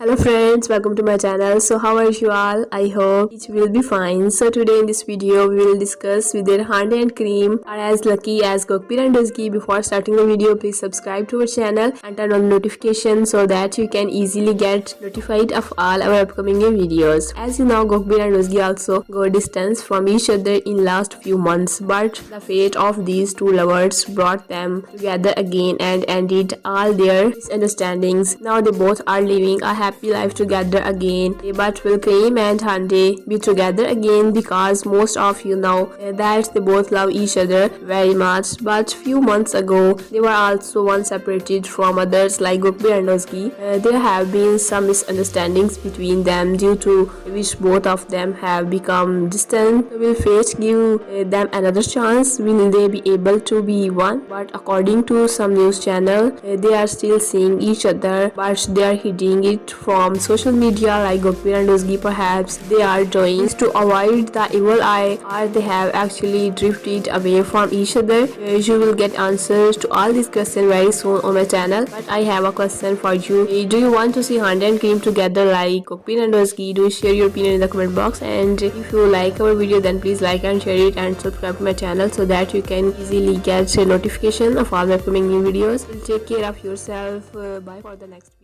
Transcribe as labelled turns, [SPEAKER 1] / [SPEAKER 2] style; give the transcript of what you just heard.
[SPEAKER 1] hello friends welcome to my channel. So how are you all? I hope it will be fine. So today in this video we will discuss whether Hande and cream are as lucky as Gokbir and Dozgi before starting the video please subscribe to our channel and turn on notifications so that you can easily get notified of all our upcoming videos. As you know Gokbir and Dozgi also go distance from each other in last few months but the fate of these two lovers brought them together again and ended all their misunderstandings. Now they both are living a happy life together again. But will Kareem and Hande be together again because most of you know that they both love each other very much. But few months ago, they were also once separated from others like Gokbir and Dozgi. Uh, there have been some misunderstandings between them due to which both of them have become distant. Will fate give uh, them another chance? Will they be able to be one? But according to some news channel, uh, they are still seeing each other but they are hiding it from social media like Gokbir and Dozgi perhaps they are doing to avoid the evil eye or they have actually drifted away from each other. You will get answers to all these questions very soon on my channel. But I have a question for you. Do you want to see Hande and Kareem together like Gokbir and Dozgi? Do share your opinion in the comment box and if you like our video then please like and share it and subscribe to my channel so that you can easily get a notification of all my upcoming new videos. Take care of yourself. Uh, bye for the next video.